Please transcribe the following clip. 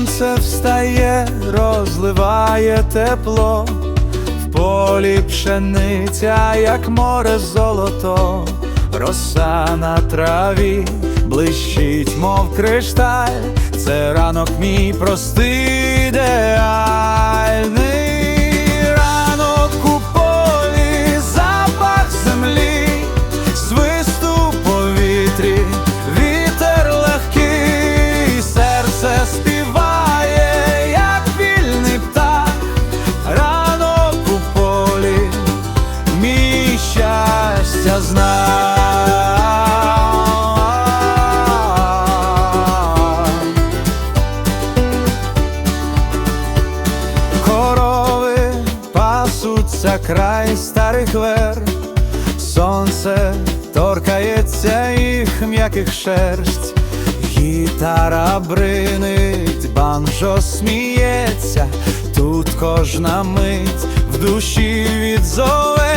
Сонце встає, розливає тепло, в полі пшениця, як море золото, роса на траві блищить, мов кришталь, це ранок мій простий ідеальний пасуться край старих вер, сонце торкається їх м'яких шерсть, гітара бринить, банджо сміється, тут кожна мить в душі відзоветься.